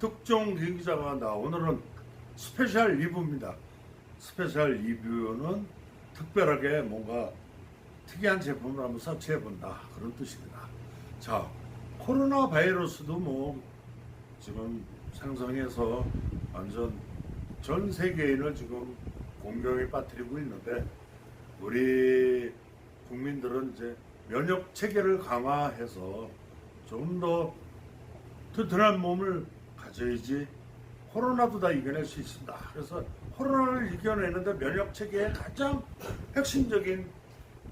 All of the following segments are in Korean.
특종 기자가 나 오늘은 스페셜 리뷰입니다. 스페셜 리뷰는 특별하게 뭔가 특이한 제품을 한번 서치해 본다 그런 뜻입니다. 자, 코로나 바이러스도 뭐 지금 상성해서 완전 전 세계인을 지금 공경에 빠뜨리고 있는데 우리 국민들은 이제 면역 체계를 강화해서 좀 더 튼튼한 몸을 가져야지 코로나도 다 이겨낼 수 있습니다. 그래서 코로나를 이겨내는데 면역 체계의 가장 핵심적인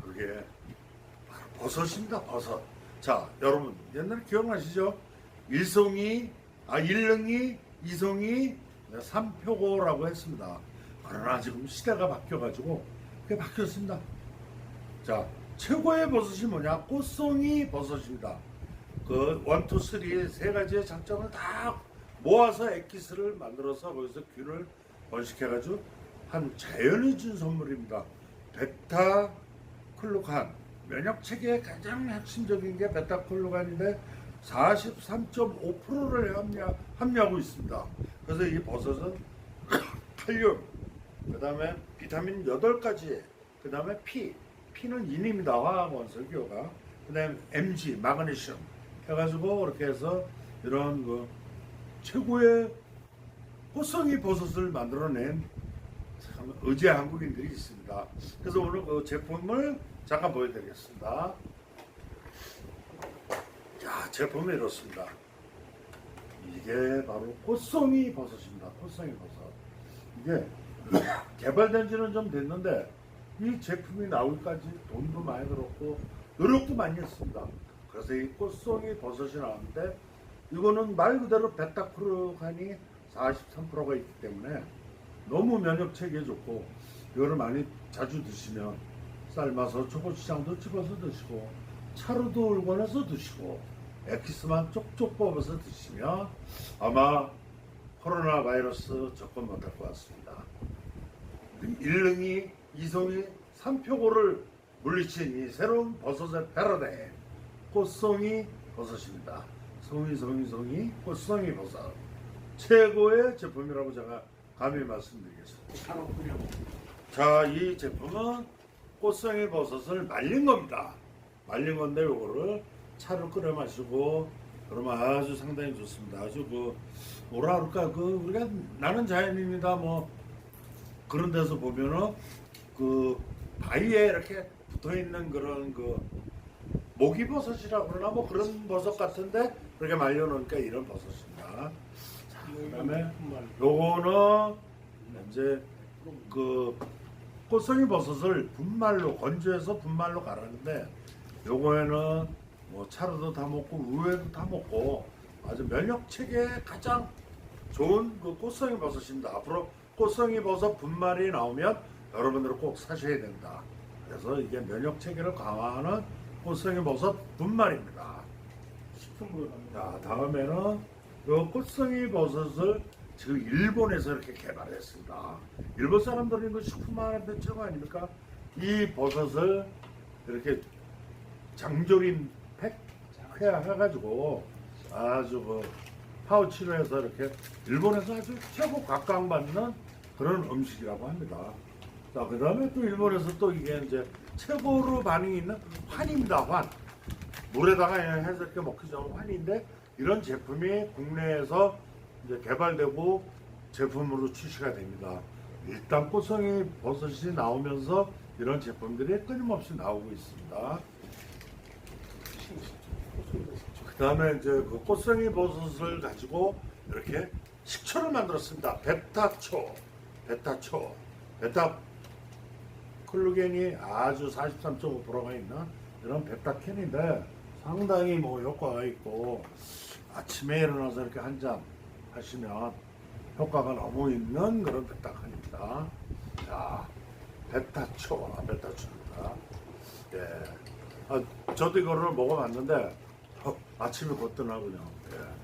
그게 바로 버섯입니다. 버섯. 자, 여러분 옛날에 기억나시죠? 일송이, 아 일릉이, 이송이, 삼표고라고 했습니다. 그러나 지금 시대가 바뀌어가지고 그게 바뀌었습니다. 자, 최고의 버섯이 뭐냐? 꽃송이 버섯입니다. 그 원투 쓰리 세 가지의 장점을 다 모아서 엑기스를 만들어서 거기서 균을 번식해가지고 한 자연이 준 선물입니다. 베타 클루칸 면역 체계의 가장 핵심적인 게 베타 클루칸인데 43.5%를 함유, 함유하고 있습니다. 그래서 이 버섯은 칼륨, 그 다음에 비타민 8가지, 그 다음에 피, 피는 인입니다. 화학 기호가. 그 다음에 MG, 마그네슘 해가지고 이렇게 해서 이런 그 최고의 호성이 버섯을 만들어낸 참 의지 한국인들이 있습니다. 그래서 오늘 그 제품을 잠깐 보여드리겠습니다. 자, 제품이 이렇습니다. 이게 바로 꽃송이 버섯입니다. 꽃송이 버섯. 이게 개발된 지는 좀 됐는데 이 제품이 나오기까지 돈도 많이 들었고 노력도 많이 했습니다. 그래서 이 꽃송이 버섯이 나왔는데 이거는 말 그대로 베타크루간이 43%가 있기 때문에 너무 면역 체계에 좋고 이거를 많이 자주 드시면 삶아서 초고추장도 집어서 드시고 차로도 울궈내서 드시고 엑기스만 쪽쪽 뽑아서 드시면 아마 코로나 바이러스 접근 못할 것 같습니다. 일릉이, 이송이, 삼표고를 물리친 이 새로운 버섯의 패러다임 꽃송이 버섯입니다. 송이 송이 송이 꽃송이 버섯 최고의 제품이라고 제가 감히 말씀드리겠습니다. 자, 이 제품은 꽃송이 버섯을 말린 겁니다. 말린 건데 요거를 차로 끓여 마시고 그러면 아주 상당히 좋습니다. 아주 그 뭐라 그럴까 그 우리가 나는 자연인이다 뭐 그런 데서 보면은 그 바위에 이렇게 붙어 있는 그런 그 모기버섯이라고 그러나 뭐 그런 버섯 같은데 그렇게 말려놓으니까 이런 버섯입니다. 자, 그다음에 요거는 이제 그 꽃송이 버섯을 분말로 건조해서 분말로 갈았는데 요거에는 뭐 차로도 다 먹고 우유에도 다 먹고 아주 면역 체계에 가장 좋은 그 꽃송이 버섯입니다. 앞으로 꽃송이 버섯 분말이 나오면 여러분들은 꼭 사셔야 된다. 그래서 이게 면역 체계를 강화하는 꽃송이 버섯 분말입니다. 식품으로 자, 다음에는 이 꽃송이 버섯을 지금 일본에서 이렇게 개발했습니다. 일본 사람들은 이거 식품하는데 최고 아닙니까? 이 버섯을 이렇게 장조림 팩 해가지고 아주 그 파우치로 해서 이렇게 일본에서 아주 최고 각광받는 그런 음식이라고 합니다. 자, 그 다음에 또 일본에서 또 이게 이제 최고로 반응이 있는 환입니다, 환. 물에다가 해서 이렇게 먹기 좋은 환인데 이런 제품이 국내에서 이제 개발되고 제품으로 출시가 됩니다. 일단 꽃송이 버섯이 나오면서 이런 제품들이 끊임없이 나오고 있습니다. 그 다음에 이제 그 꽃송이 버섯을 가지고 이렇게 식초를 만들었습니다. 베타초, 베타초, 베타 클루겐이 아주 43.5%가 있는 이런 베타캔인데 상당히 뭐 효과가 있고 아침에 일어나서 이렇게 한 잔 하시면 효과가 너무 있는 그런 베타칸입니다. 자, 베타초, 아, 베타초입니다. 예. 아, 저도 이거를 먹어봤는데 어, 아침에 거뜬하군요. 예.